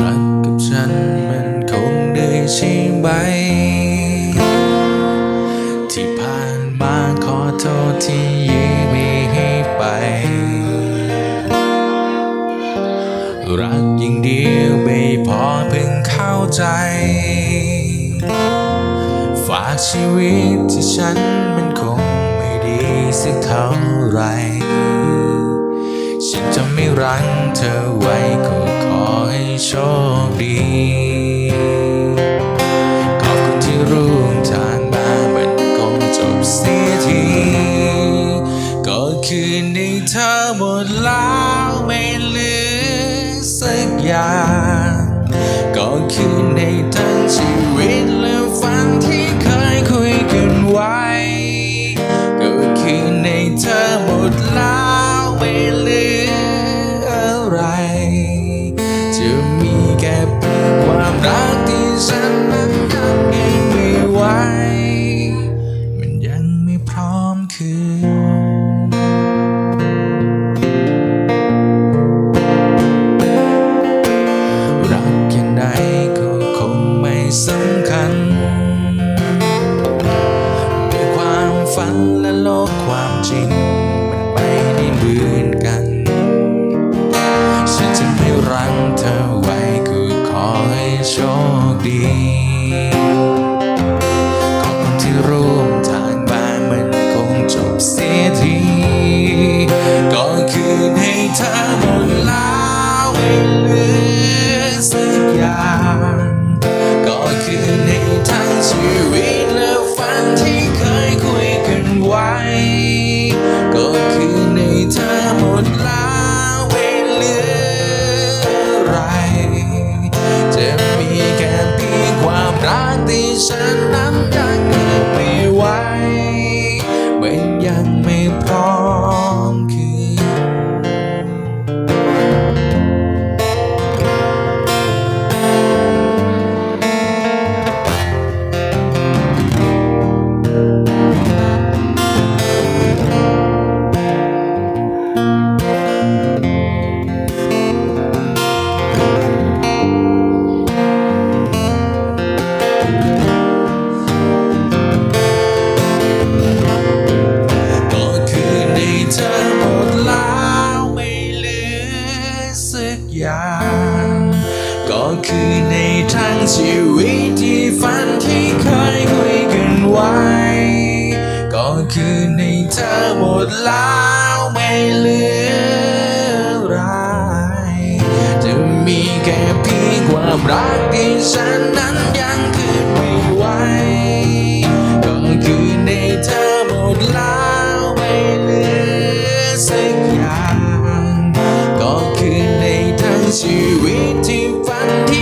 รักกับฉันมัน ที่ผ่านมาขอโทษที่ยืมไม่ให้ไป รักอย่งเดียวไม่พอเพิ่งเข้าใจ ฝากชีวิตที่ฉันมันคงไม่ดีสักเท่าไหรฉันจะไม่รั้งเธอไว้ก็ขอให้โชคดี หมดแล้วไม่เหลือสักอย่างก็คือในทั้งชีวิตและฝันที่เคย โลกความจริง คือในทั้งชีวิตที่ฝันที่เคยคุยกันไว้ ก็คือในเธอหมดแล้วไม่เหลืออะไรจะมีแค่เพียงความรักที่ฉันนั้นยังคืนไม่ไหวก็คือในเธอหมดแล้วไม่เหลือสักอย่างก็คือในทั้งชีวิตที่ฝันที่